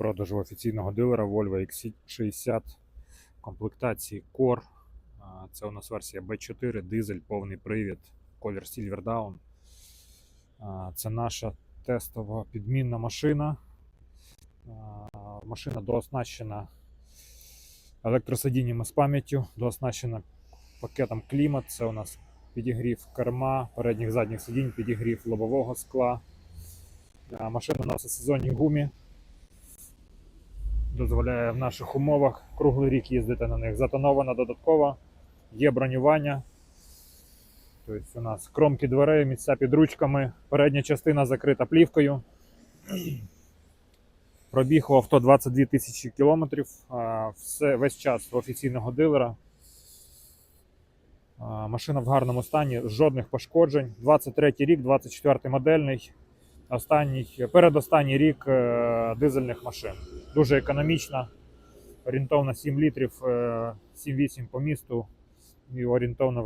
продажу офіційного дилера Volvo XC60 комплектації Core. Це у нас версія B4, дизель, повний привід, колір Silver Down. Це наша тестова підмінна машина. Машина дооснащена електросидіннями з пам'яттю, дооснащена пакетом клімат. Це у нас підігрів керма, передніх задніх сидінь, підігрів лобового скла. Машина у сезонній гумі. Дозволяє в наших умовах круглий рік їздити на них. Затонована додатково, є бронювання. Тобто у нас кромки дверей, місця під ручками, передня частина закрита плівкою. Пробіг у авто 22 тисячі кілометрів. Все, весь час офіційного дилера. Машина в гарному стані, жодних пошкоджень. 23 рік, 24 модельний. Останній, передостанній рік е, дизельних машин. Дуже економічна. Орієнтовно 7 літрів, е, 7-8 по місту і орієнтовно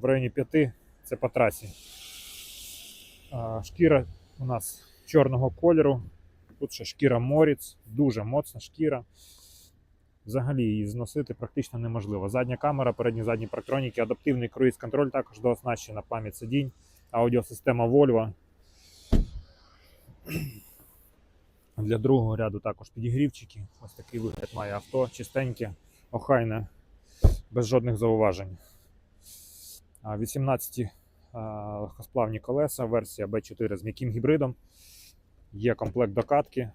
в районі- 5 це по трасі. Шкіра у нас чорного кольору. Тут ще шкіра Моріц, дуже моцна шкіра. Взагалі її зносити практично неможливо. Задня камера, передні задні парктроніки, адаптивний круїз-контроль також дооснащена пам'ять сидінь, аудіосистема Volvo. Для другого ряду також підігрівчики. Ось такий вигляд має авто, чистеньке, охайне, без жодних зауважень. 18 а, легкосплавні колеса, версія B4 з м'яким гібридом. Є комплект докатки.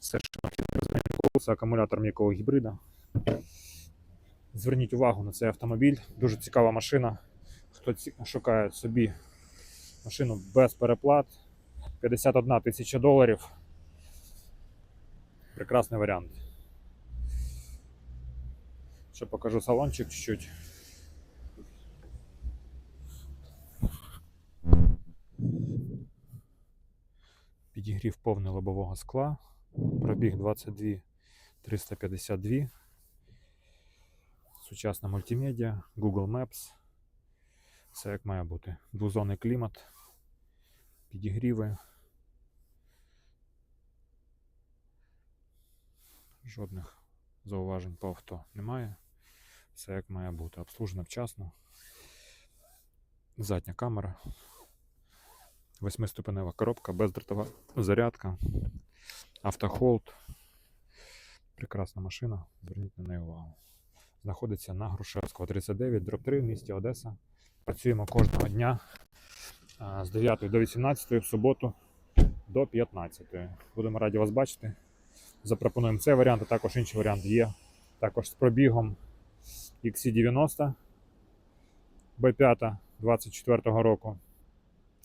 Все, що необхідно колеса, акумулятор м'якого гібрида. Зверніть увагу на цей автомобіль. Дуже цікава машина. Хто шукає собі машину без переплат, 51 тисяча доларів. Прекрасний варіант. Ще покажу салончик чуть-чуть. Підігрів повний лобового скла. Пробіг 22 352. Сучасна мультимедіа, Google Maps. Все як має бути. Двозонний клімат, підігріви. Жодних зауважень по авто немає. Все як має бути. Обслужено вчасно. Задня камера. Восьмиступенева коробка, бездротова зарядка. Автохолд. Прекрасна машина. Зверніть на неї увагу. Знаходиться на Грушевського 39, дроб 3 в місті Одеса. Працюємо кожного дня з 9 до 18, в суботу до 15. Будемо раді вас бачити. Запропонуємо цей варіант, а також інший варіант є. Також з пробігом XC90 B5 24 року.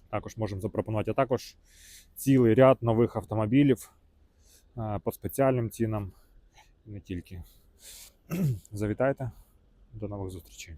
Також можемо запропонувати, а також цілий ряд нових автомобілів по спеціальним цінам. Не тільки. Завітайте. До нових зустрічей.